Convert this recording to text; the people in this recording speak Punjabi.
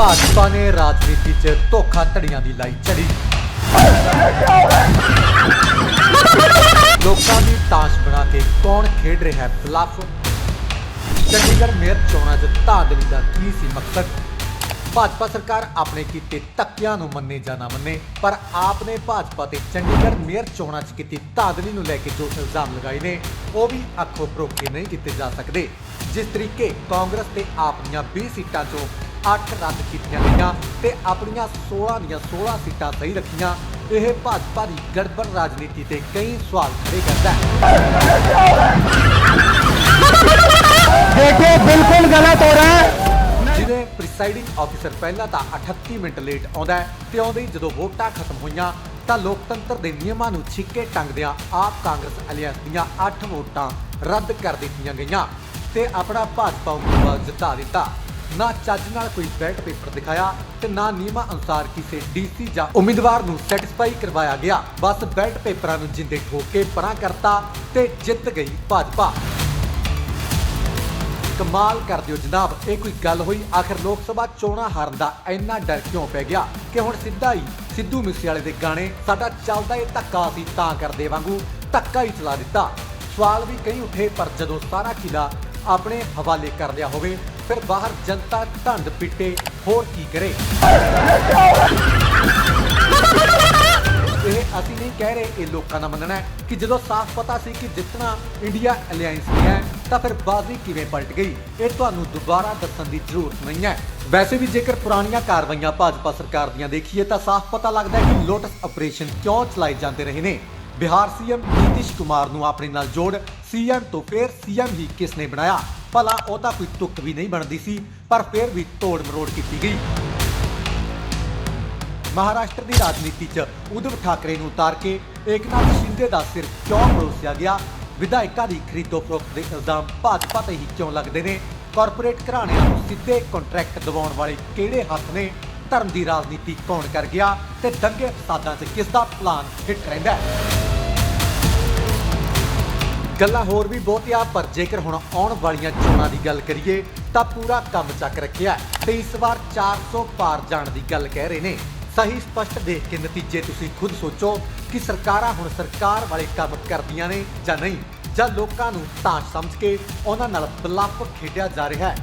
ਭਾਜਪਾ ਨੇ ਰਾਜਨੀਤੀ 'ਚ ਧੋਖਾ ਧੜੀਆਂ ਦੀ ਲਾਈ ਚੜੀ ਲੋਕਾਂ ਦੀ ਤਾਸ਼ ਬਣਾ ਕੇ ਕੌਣ ਖੇਡ ਰਿਹਾ ਹੈ ਬਲੱਫ? ਚੰਡੀਗੜ੍ਹ ਮੇਅਰ ਚੋਣਾਂ 'ਚ ਧਾਂਦਲੀ ਦਾ ਕੀ ਸੀ ਮਕਸਦ? ਭਾਜਪਾ ਸਰਕਾਰ ਆਪਣੇ ਕੀਤੇ ਧੱਕਿਆਂ ਨੂੰ ਮੰਨੇ ਜਾਂ ਨਾ ਮੰਨੇ, ਪਰ ਆਪ ਨੇ ਭਾਜਪਾ ਤੇ ਚੰਡੀਗੜ੍ਹ ਮੇਅਰ ਚੋਣਾਂ 'ਚ ਕੀਤੀ ਧਾਂਦਲੀ ਨੂੰ ਲੈ ਕੇ ਜੋ ਇਲਜ਼ਾਮ ਲਗਾਏ ਨੇ, ਉਹ ਵੀ ਅੱਖੋਂ ਪਰੋਖੇ ਨਹੀਂ ਕੀਤੇ ਜਾ ਸਕਦੇ। ਜਿਸ ਤਰੀਕੇ ਕਾਂਗਰਸ ਤੇ ਆਪ ਦੀਆਂ 20 ਸੀਟਾਂ ਚੋਂ ਅੱਠ ਰੱਦ ਕੀਤੀਆਂ ਗਈਆਂ ਤੇ ਆਪਣੀਆਂ 16 ਦੀਆਂ 16 ਸੀਟਾਂ ਸਹੀ ਰੱਖੀਆਂ। ਇਹ ਭਾਜਪਾ ਦੀ ਗੜਬੜ ਰਾਜਨੀਤੀ ਤੇ ਕਈ ਸਵਾਲ ਖੜੇ ਕਰਦਾ ਹੈ। ਦੇਖੋ ਬਿਲਕੁਲ ਗਲਤ ਹੋ ਰਹਾ ਹੈ। ਜਿਹਦੇ ਪ੍ਰੀਸਾਈਡਿੰਗ ਆਫੀਸਰ ਪਹਿਲਾਂ ਤਾਂ 38 ਮਿੰਟ ਲੇਟ ਆਉਂਦਾ ਹੈ ਤੇ ਆਉਂਦੇ ਜਦੋਂ ਵੋਟਾਂ ਖਤਮ ਹੋਈਆਂ ਤਾਂ ਲੋਕਤੰਤਰ ਦੇ ਨਿਯਮਾਂ ਨੂੰ ਛਿੱਕੇ ਟੰਗਦਿਆਂ ਆਪ ਕਾਂਗਰਸ ਅਲਿਆਂਸ ਦੀਆਂ 8 ਵੋਟਾਂ ਰੱਦ ਕਰ ਦਿੱਤੀਆਂ ਗਈਆਂ ਤੇ ਆਪਣਾ ਭਾਜਪਾ ਉਮੀਦਵਾਰ ਜਿਤਾ ਦਿੱਤਾ। ਨਾ ਚੱਜ ਨਾਲ ਕੋਈ ਬੈਲਟ ਪੇਪਰ ਦਿਖਾਇਆ ਤੇ ਨਾ ਨਿਯਮਾਂ ਅਨੁਸਾਰ ਕਿਸੇ ਡੀਸੀ ਜਾਂ ਉਮੀਦਵਾਰ ਨੂੰ ਸੈਟੀਸਫਾਈ ਕਰਵਾਇਆ ਗਿਆ। ਬਸ ਬੈਟ ਪੇਪਰਾਂ ਨੂੰ ਜਿੰਦੇ ਠੋਕ ਕੇ ਪਰਾਂ ਕਰਤਾ ਤੇ ਜਿੱਤ ਗਈ ਭਾਜਪਾ। ਕਮਾਲ ਕਰ ਦਿਓ ਜਨਾਬ, ਇਹ ਕੋਈ ਗੱਲ ਹੋਈ? ਆਖਰ ਲੋਕ ਸਭਾ ਚੋਣਾਂ ਹਾਰਨ ਦਾ ਇੰਨਾ ਡਰ ਕਿਉਂ ਪੈ ਗਿਆ ਕਿ ਹੁਣ ਸਿੱਧਾ ਹੀ ਸਿੱਧੂ ਮੂਸੇਵਾਲੇ ਦੇ ਗਾਣੇ ਸਾਡਾ ਚੱਲਦਾ ਏ ਧੱਕਾ ਅਸੀਂ ਤਾਂ ਕਰਦੇ ਵਾਂਗੂ ਧੱਕਾ ਹੀ ਚਲਾ ਦਿੱਤਾ। ਸਵਾਲ ਵੀ ਕਈ ਉੱਠੇ, ਪਰ ਜਦੋਂ ਸਾਰਾ ਕਿਲਾ ਆਪਣੇ ਹਵਾਲੇ ਕਰ ਲਿਆ ਹੋਵੇ ਫਿਰ ਬਾਹਰ ਜਨਤਾ ਢੰਡ ਪਿੱਟੇ, ਹੋਰ ਕੀ ਕਰੇ? ਇਹ ਅਸੀਂ ਨਹੀਂ ਕਹਿ ਰਹੇ, ਇਹ ਲੋਕਾਂ ਦਾ ਮੰਨਣਾ ਹੈ ਕਿ ਜਦੋਂ ਸਾਫ਼ ਪਤਾ ਸੀ ਕਿ ਜਿੱਤਣਾ ਇੰਡੀਆ ਅਲਾਈਅੰਸ ਨੇ ਹੈ, ਤਾਂ ਫਿਰ ਬਾਜ਼ੀ ਕਿਵੇਂ ਪਲਟ ਗਈ? ਇਹ ਤੁਹਾਨੂੰ ਦੁਬਾਰਾ ਦੱਸਣ ਦੀ ਜ਼ਰੂਰਤ ਨਹੀਂ ਹੈ। ਵੈਸੇ ਵੀ ਜੇਕਰ ਪੁਰਾਣੀਆਂ ਕਾਰਵਾਈਆਂ ਭਾਜਪਾ ਸਰਕਾਰ ਦੀਆਂ ਦੇਖੀਏ, ਤਾਂ ਸਾਫ਼ ਪਤਾ ਲੱਗਦਾ ਹੈ ਕਿ ਲੋਟਸ ਆਪਰੇਸ਼ਨ ਕਿਉਂ ਚਲਾਏ ਜਾਂਦੇ ਰਹੇ ਨੇ। ਬਿਹਾਰ ਸੀਐਮ ਨੀਤਿਸ਼ ਕੁਮਾਰ ਨੂੰ ਆਪਣੇ ਨਾਲ ਜੋੜ, ਸੀਐਮ ਤੋਂ ਫਿਰ ਸੀਐਮ ਹੀ ਕਿਸ ਨੇ ਬਣਾਇਆ? ਭਲਾ ਉਹ ਤਾਂ ਕੋਈ ਤੁੱਕ ਵੀ ਨਹੀਂ ਬਣਦੀ ਸੀ, ਪਰ ਫਿਰ ਵੀ ਤੋੜ ਮਰੋੜ ਕੀਤੀ ਗਈ। ਮਹਾਰਾਸ਼ਟਰ ਦੀ ਰਾਜਨੀਤੀ 'ਚ ਉਧਵ ਠਾਕਰੇ ਨੂੰ ਉਤਾਰ ਕੇ ਏਕਨਾਥ ਸ਼ਿੰਦੇ ਦਾ ਸਿਰ ਕਿਉਂ ਪਰੋਸਿਆ ਗਿਆ? ਵਿਧਾਇਕਾਂ ਦੀ ਖਰੀਦੋ ਫਰੋਖਤ ਦੇ ਇਲਜ਼ਾਮ ਭਾਜਪਾ ਤੇ ਹੀ ਕਿਉਂ ਲੱਗਦੇ ਨੇ? ਕਾਰਪੋਰੇਟ ਘਰਾਣਿਆਂ ਨੂੰ ਸਿੱਧੇ ਕੰਟਰੈਕਟ ਦਿਵਾਉਣ ਵਾਲੇ ਕਿਹੜੇ ਹੱਥ ਨੇ? ਧਰਮ ਦੀ ਰਾਜਨੀਤੀ ਕੌਣ ਕਰ ਗਿਆ? ਤੇ ਦੰਗੇ ਫਸਾਦਾਂ 'ਚ ਕਿਸ ਦਾ ਪਲਾਨ ਹਿੱਟ ਰਹਿੰਦਾ ਹੈ? ਗੱਲਾਂ ਹੋਰ ਵੀ ਬਹੁਤੀਆਂ, ਪਰ ਜੇਕਰ ਹੁਣ ਆਉਣ ਵਾਲੀਆਂ ਚੋਣਾਂ ਦੀ ਗੱਲ ਕਰੀਏ, ਤਾਂ ਪੂਰਾ ਕੰਮ ਚੱਕ ਰੱਖਿਆ ਹੈ। ਤੇ ਇਸ ਵਾਰ 400 ਪਾਰ ਜਾਣ ਦੀ ਗੱਲ ਕਹਿ ਰਹੇ ਨੇ। ਸਹੀ, ਸਪਸ਼ਟ ਦੇਖ ਕੇ ਨਤੀਜੇ ਤੁਸੀਂ ਖੁਦ ਸੋਚੋ ਕਿ ਸਰਕਾਰਾਂ ਹੁਣ ਸਰਕਾਰ ਵਾਲੇ ਕੰਮ ਕਰਦੀਆਂ ਨੇ ਜਾਂ ਨਹੀਂ, ਜਾਂ ਲੋਕਾਂ ਨੂੰ ਤਾਸ਼ ਸਮਝ ਕੇ ਉਹਨਾਂ ਨਾਲ ਬਲੱਫ ਖੇਡਿਆ ਜਾ ਰਿਹਾ ਹੈ।